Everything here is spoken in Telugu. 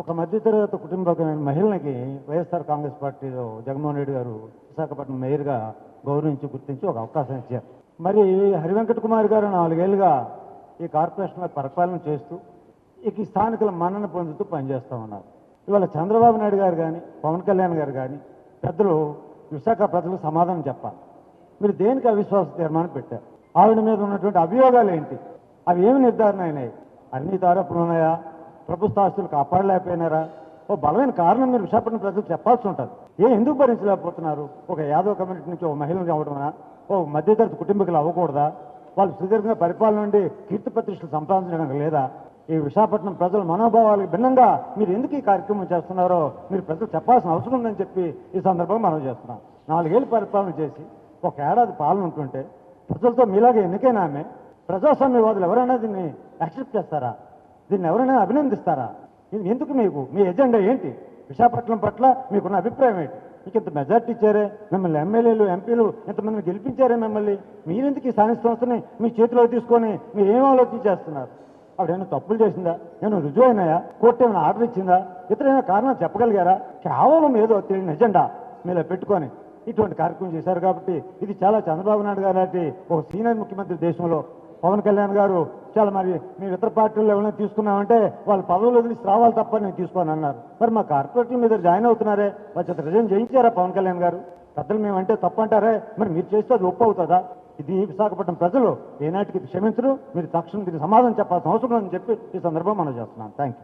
ఒక మధ్యతరగతి కుటుంబమైన మహిళకి వైఎస్ఆర్ కాంగ్రెస్ పార్టీలో జగన్మోహన్ రెడ్డి గారు విశాఖపట్నం మేయర్గా గౌరవించి గుర్తించి ఒక అవకాశం ఇచ్చారు. మరి హరివెంకట కుమార్ గారు నాలుగేళ్ళుగా ఈ కార్పొరేషన్లో పరిపాలన చేస్తూ ఇక ఈ స్థానికుల మన్నన పొందుతూ పనిచేస్తూ ఉన్నారు. ఇవాళ చంద్రబాబు నాయుడు గారు కానీ పవన్ కళ్యాణ్ గారు కానీ పెద్దలు విశాఖ ప్రజలకు సమాధానం చెప్పాలి. మీరు దేనికి అవిశ్వాస తీర్మానం పెట్టారు? ఆవిడ మీద ఉన్నటువంటి అభియోగాలు ఏంటి? అవి ఏమి నిర్ధారణ అయినాయి? అవినీతి ఆరోపణలు ఉన్నాయా? ప్రభుత్వ ఆస్తులు కాపాడలేకపోయినారా? ఓ బలమైన కారణం మీరు విశాఖపట్నం ప్రజలు చెప్పాల్సి ఉంటుంది. ఏ ఎందుకు భరించలేకపోతున్నారు? ఒక యాదవ్ కమ్యూనిటీ నుంచి ఒక మహిళను అవ్వడమా ఓ మధ్యతరగతి కుటుంబీకులు అవ్వకూడదా? వాళ్ళు సుదీర్ఘంగా పరిపాలన నుండి కీర్తి ప్రతిష్టలు సంపాదించడానికి లేదా? ఈ విశాఖపట్నం ప్రజల మనోభావాలకు భిన్నంగా మీరు ఎందుకు ఈ కార్యక్రమం చేస్తున్నారో మీరు ప్రజలు చెప్పాల్సిన అవసరం ఉందని చెప్పి ఈ సందర్భంగా మనం చేస్తున్నాం. నాలుగేళ్ళు పరిపాలన చేసి ఒక ఏడాది పాలన ఉంటుంటే ప్రజలతో మీలాగే ఎన్నికైనా ఆమె? ప్రజాస్వామ్యవాదులు ఎవరైనా దీన్ని యాక్సెప్ట్ చేస్తారా? దీన్ని ఎవరైనా అభినందిస్తారా? ఇది ఎందుకు మీకు? మీ ఎజెండా ఏంటి? విశాఖపట్నం పట్ల మీకున్న అభిప్రాయం ఏంటి? మీకు ఇంత మెజార్టీ ఇచ్చారే? మిమ్మల్ని ఎమ్మెల్యేలు ఎంపీలు ఇంతమందిని గెలిపించారే మిమ్మల్ని? మీరెందుకు ఈ స్థానిక సంస్థని మీ చేతిలో తీసుకొని మీరు ఏం ఆలోచించేస్తున్నారు చేస్తున్నారు? ఏమైనా తప్పులు చేసిందా? ఏమైనా రుజువు అయినాయా కోర్టు ఏమైనా ఆర్డర్ ఇచ్చిందా? ఇతరైనా కారణం చెప్పగలిగారా? కేవలం ఏదో తెలియని ఎజెండా మీలో పెట్టుకొని ఇటువంటి కార్యక్రమం చేశారు కాబట్టి ఇది చాలా చంద్రబాబు నాయుడు గారు లాంటి ఒక సీనియర్ ముఖ్యమంత్రి దేశంలో పవన్ కళ్యాణ్ గారు చాలా మరి మేము ఇతర పార్టీల్లో ఎవరైనా తీసుకున్నామంటే వాళ్ళు పదవులు వదిలిసి రావాలి తప్ప నేను తీసుకోను అన్నారు. మరి మా కార్పొరేట్ల మీద జాయిన్ అవుతున్నారే? వాళ్ళ రిజైన్ చేయించారా పవన్ కళ్యాణ్ గారు? పెద్దలు మేమంటే తప్పంటారే? మరి మీరు చేస్తే అది ఒప్పు అవుతుందా? ఇది విశాఖపట్నం ప్రజలు ఏనాటికి క్షమించరు మీరు తక్షణం దీనికి సమాధానం చెప్పాల్సిన అవసరం అని చెప్పి ఈ సందర్భం మనం చేస్తున్నాం. Thank you